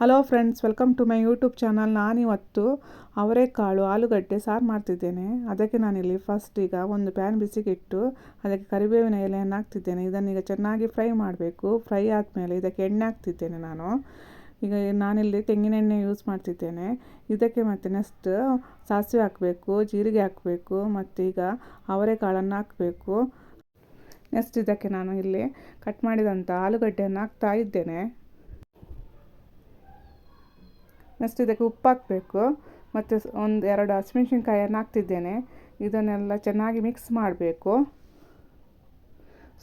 Hello friends, welcome to my YouTube channel. ನಾನಿವತ್ತು ಅವರೆಕಾಳು ಆಲೂಗಡ್ಡೆ ಸಾರು ಮಾಡ್ತಿದ್ದೇನೆ. ಅದಕ್ಕೆ ನಾನಿಲ್ಲಿ ಫಸ್ಟ್ ಈಗ ಒಂದು ಪ್ಯಾನ್ ಬಿಸಿಗಿಟ್ಟು, ಅದಕ್ಕೆ ಕರಿಬೇವಿನ ಎಲೆಯನ್ನು ಹಾಕ್ತಿದ್ದೇನೆ. ಇದನ್ನೀಗ ಚೆನ್ನಾಗಿ ಫ್ರೈ ಮಾಡಬೇಕು. ಫ್ರೈ ಆದಮೇಲೆ ಇದಕ್ಕೆ ಎಣ್ಣೆ ಹಾಕ್ತಿದ್ದೇನೆ ನಾನು. ಈಗ ನಾನಿಲ್ಲಿ ತೆಂಗಿನ ಎಣ್ಣೆ ಯೂಸ್ ಮಾಡ್ತಿದ್ದೇನೆ. ಇದಕ್ಕೆ ಮತ್ತು ನೆಕ್ಸ್ಟ್ ಸಾಸಿವೆ ಹಾಕಬೇಕು, ಜೀರಿಗೆ ಹಾಕಬೇಕು, ಮತ್ತು ಈಗ ಅವರೆಕಾಳನ್ನು ಹಾಕಬೇಕು. ನೆಕ್ಸ್ಟ್ ಇದಕ್ಕೆ ನಾನು ಇಲ್ಲಿ ಕಟ್ ಮಾಡಿದಂಥ ಆಲೂಗಡ್ಡೆಯನ್ನು ಹಾಕ್ತಾ ಇದ್ದೇನೆ. ನೆಕ್ಸ್ಟ್ ಇದಕ್ಕೆ ಉಪ್ಪು ಹಾಕಬೇಕು ಮತ್ತು ಒಂದು ಎರಡು ಹಸಿಮೆಣ್ಸಿನ್ಕಾಯನ್ನು ಹಾಕ್ತಿದ್ದೇನೆ. ಇದನ್ನೆಲ್ಲ ಚೆನ್ನಾಗಿ ಮಿಕ್ಸ್ ಮಾಡಬೇಕು.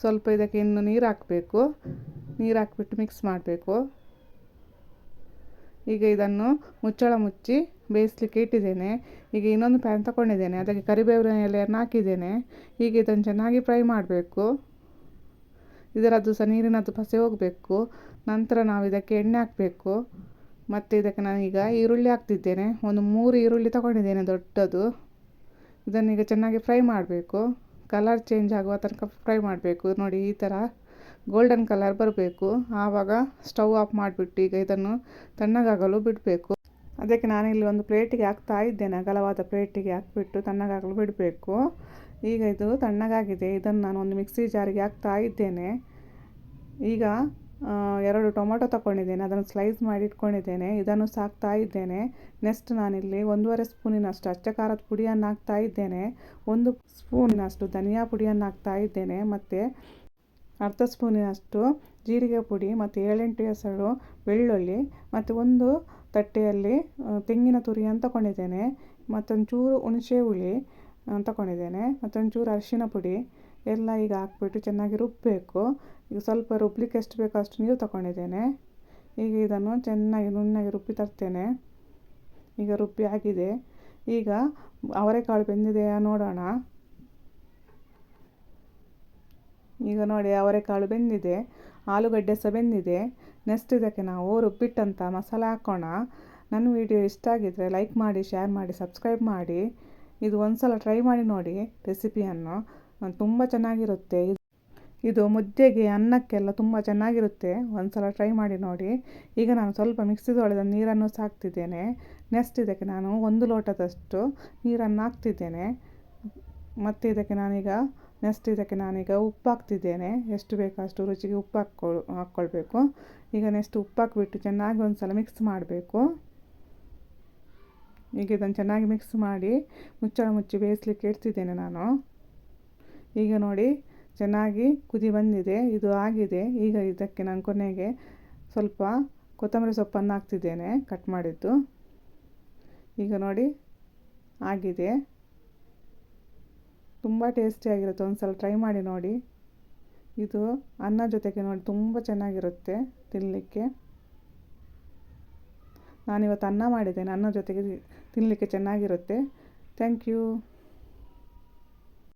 ಸ್ವಲ್ಪ ಇದಕ್ಕೆ ಇನ್ನು ನೀರು ಹಾಕಬೇಕು. ನೀರು ಹಾಕ್ಬಿಟ್ಟು ಮಿಕ್ಸ್ ಮಾಡಬೇಕು. ಈಗ ಇದನ್ನು ಮುಚ್ಚಳ ಮುಚ್ಚಿ ಬೇಯಿಸ್ಲಿಕ್ಕೆ ಇಟ್ಟಿದ್ದೇನೆ. ಈಗ ಇನ್ನೊಂದು ಪ್ಯಾನ್ ತಗೊಂಡಿದ್ದೇನೆ ಅದಕ್ಕೆ ಕರಿಬೇವಿನ ಎಲೆಯನ್ನು ಹಾಕಿದ್ದೇನೆ. ಈಗ ಇದನ್ನು ಚೆನ್ನಾಗಿ ಫ್ರೈ ಮಾಡಬೇಕು. ಇದರದ್ದು ಸಹ ನೀರಿನದ್ದು ಪಸೆ ಹೋಗಬೇಕು. ನಂತರ ನಾವು ಇದಕ್ಕೆ ಎಣ್ಣೆ ಹಾಕಬೇಕು. ಮತ್ತು ಇದಕ್ಕೆ ನಾನೀಗ ಈರುಳ್ಳಿ ಹಾಕ್ತಿದ್ದೇನೆ. ಒಂದು ಮೂರು ಈರುಳ್ಳಿ ತಗೊಂಡಿದ್ದೇನೆ ದೊಡ್ಡದು. ಇದನ್ನೀಗ ಚೆನ್ನಾಗಿ ಫ್ರೈ ಮಾಡಬೇಕು. ಕಲರ್ ಚೇಂಜ್ ಆಗುವ ತನಕ ಫ್ರೈ ಮಾಡಬೇಕು. ನೋಡಿ, ಈ ಥರ ಗೋಲ್ಡನ್ ಕಲರ್ ಬರಬೇಕು. ಆವಾಗ ಸ್ಟವ್ ಆಫ್ ಮಾಡಿಬಿಟ್ಟು ಈಗ ಇದನ್ನು ತಣ್ಣಗಾಗಲು ಬಿಡಬೇಕು. ಅದಕ್ಕೆ ನಾನಿಲ್ಲಿ ಒಂದು ಪ್ಲೇಟಿಗೆ ಹಾಕ್ತಾ ಇದ್ದೇನೆ. ಅಗಲವಾದ ಪ್ಲೇಟಿಗೆ ಹಾಕಿಬಿಟ್ಟು ತಣ್ಣಗಾಗಲು ಬಿಡಬೇಕು. ಈಗ ಇದು ತಣ್ಣಗಾಗಿದೆ. ಇದನ್ನು ನಾನು ಒಂದು ಮಿಕ್ಸಿ ಜಾರಿಗೆ ಹಾಕ್ತಾ ಇದ್ದೇನೆ. ಈಗ ಎರಡು ಟೊಮೊಟೊ ತಗೊಂಡಿದ್ದೇನೆ ಅದನ್ನು ಸ್ಲೈಸ್ ಮಾಡಿ ಇಟ್ಕೊಂಡಿದ್ದೇನೆ, ಇದನ್ನು ಸಾಕ್ತಾ ಇದ್ದೇನೆ. ನೆಕ್ಸ್ಟ್ ನಾನಿಲ್ಲಿ ಒಂದೂವರೆ ಸ್ಪೂನಿನಷ್ಟು ಅಚ್ಚ ಖಾರದ ಪುಡಿಯನ್ನು ಹಾಕ್ತಾ ಇದ್ದೇನೆ. ಒಂದು ಸ್ಪೂನಿನಷ್ಟು ಧನಿಯಾ ಪುಡಿಯನ್ನು ಹಾಕ್ತಾ ಇದ್ದೇನೆ, ಮತ್ತು ಅರ್ಧ ಸ್ಪೂನಿನಷ್ಟು ಜೀರಿಗೆ ಪುಡಿ, ಮತ್ತು ಏಳೆಂಟು ಹೆಸರು ಬೆಳ್ಳುಳ್ಳಿ, ಮತ್ತು ಒಂದು ತಟ್ಟೆಯಲ್ಲಿ ತೆಂಗಿನ ತುರಿಯನ್ನು ತಗೊಂಡಿದ್ದೇನೆ ಮತ್ತೊಂಚೂರು ಹುಣಸೆ ಹುಳಿ ತಗೊಂಡಿದ್ದೇನೆ ಮತ್ತೊಂಚೂರು ಅರಿಶಿನ ಪುಡಿ ಎಲ್ಲ ಈಗ ಹಾಕ್ಬಿಟ್ಟು ಚೆನ್ನಾಗಿ ರುಬ್ಬಬೇಕು ಈಗ ಸ್ವಲ್ಪ ರುಬ್ಬಲಿಕ್ಕೆ ಎಷ್ಟು ಬೇಕೋ ಅಷ್ಟು ನೀರು ತಗೊಂಡಿದ್ದೇನೆ. ಈಗ ಇದನ್ನು ಚೆನ್ನಾಗಿ ನುಣ್ಣಗೆ ರುಬ್ಬಿ ತರ್ತೇನೆ. ಈಗ ರುಬ್ಬಿ ಆಗಿದೆ. ಈಗ ಅವರೆಕಾಳು ಬೆಂದಿದೆಯಾ ನೋಡೋಣ. ಈಗ ನೋಡಿ ಅವರೆಕಾಳು ಬೆಂದಿದೆ. ಆಲೂಗಡ್ಡೆ ಸಹ ಬೆಂದಿದೆ. ನೆಕ್ಸ್ಟ್ ಇದಕ್ಕೆ ನಾವು ರುಬ್ಬಿಟ್ಟಂಥ ಮಸಾಲ ಹಾಕೋಣ. ನನ್ನ ವಿಡಿಯೋ ಇಷ್ಟ ಆಗಿದ್ದರೆ ಲೈಕ್ ಮಾಡಿ ಶೇರ್ ಮಾಡಿ ಸಬ್ಸ್ಕ್ರೈಬ್ ಮಾಡಿ. ಇದು ಒಂದು ಸಲ ಟ್ರೈ ಮಾಡಿ ನೋಡಿ ರೆಸಿಪಿಯನ್ನು ತುಂಬ ಚೆನ್ನಾಗಿರುತ್ತೆ. ಇದು ಮುದ್ದೆಗೆ ಅನ್ನಕ್ಕೆಲ್ಲ ತುಂಬ ಚೆನ್ನಾಗಿರುತ್ತೆ. ಒಂದು ಸಲ ಟ್ರೈ ಮಾಡಿ ನೋಡಿ. ಈಗ ನಾನು ಸ್ವಲ್ಪ ಮಿಕ್ಸಿ ತೊಳೆದ ನೀರನ್ನು ಸಾಕ್ತಿದ್ದೇನೆ. ನೆಕ್ಸ್ಟ್ ಇದಕ್ಕೆ ನಾನು ಒಂದು ಲೋಟದಷ್ಟು ನೀರನ್ನು ಹಾಕ್ತಿದ್ದೇನೆ. ಮತ್ತು ಇದಕ್ಕೆ ನಾನೀಗ ನೆಕ್ಸ್ಟ್ ಇದಕ್ಕೆ ನಾನೀಗ ಉಪ್ಪು ಹಾಕ್ತಿದ್ದೇನೆ. ಎಷ್ಟು ಬೇಕೋ ಅಷ್ಟು ರುಚಿಗೆ ಉಪ್ಪು ಹಾಕ್ಕೊಳ್, ಹಾಕ್ಕೊಳ್ಬೇಕು. ಈಗ ನೆಕ್ಸ್ಟ್ ಉಪ್ಪು ಹಾಕ್ಬಿಟ್ಟು ಚೆನ್ನಾಗಿ ಒಂದು ಸಲ ಮಿಕ್ಸ್ ಮಾಡಬೇಕು. ಈಗ ಇದನ್ನು ಚೆನ್ನಾಗಿ ಮಿಕ್ಸ್ ಮಾಡಿ ಮುಚ್ಚಳ ಮುಚ್ಚಿ ಬೇಯಿಸ್ಲಿಕ್ಕೆ ಇಡ್ತಿದ್ದೇನೆ ನಾನು. ಈಗ ನೋಡಿ, ಚೆನ್ನಾಗಿ ಕುದಿ ಬಂದಿದೆ, ಇದು ಆಗಿದೆ. ಈಗ ಇದಕ್ಕೆ ನಾನು ಕೊನೆಗೆ ಸ್ವಲ್ಪ ಕೊತ್ತಂಬರಿ ಸೊಪ್ಪನ್ನು ಹಾಕ್ತಿದ್ದೇನೆ ಕಟ್ ಮಾಡಿದ್ದು. ಈಗ ನೋಡಿ, ಆಗಿದೆ. ತುಂಬ ಟೇಸ್ಟಿಯಾಗಿರುತ್ತೆ ಒಂದು ಸಲ ಟ್ರೈ ಮಾಡಿ ನೋಡಿ. ಇದು ಅನ್ನ ಜೊತೆಗೆ ನೋಡಿ, ತುಂಬ ಚೆನ್ನಾಗಿರುತ್ತೆ ತಿನ್ನಲಿಕ್ಕೆ ನಾನಿವತ್ತು ಅನ್ನ ಮಾಡಿದ್ದೇನೆ, ಅನ್ನ ಜೊತೆಗೆ ತಿನ್ನಲಿಕ್ಕೆ ಚೆನ್ನಾಗಿರುತ್ತೆ. Thank you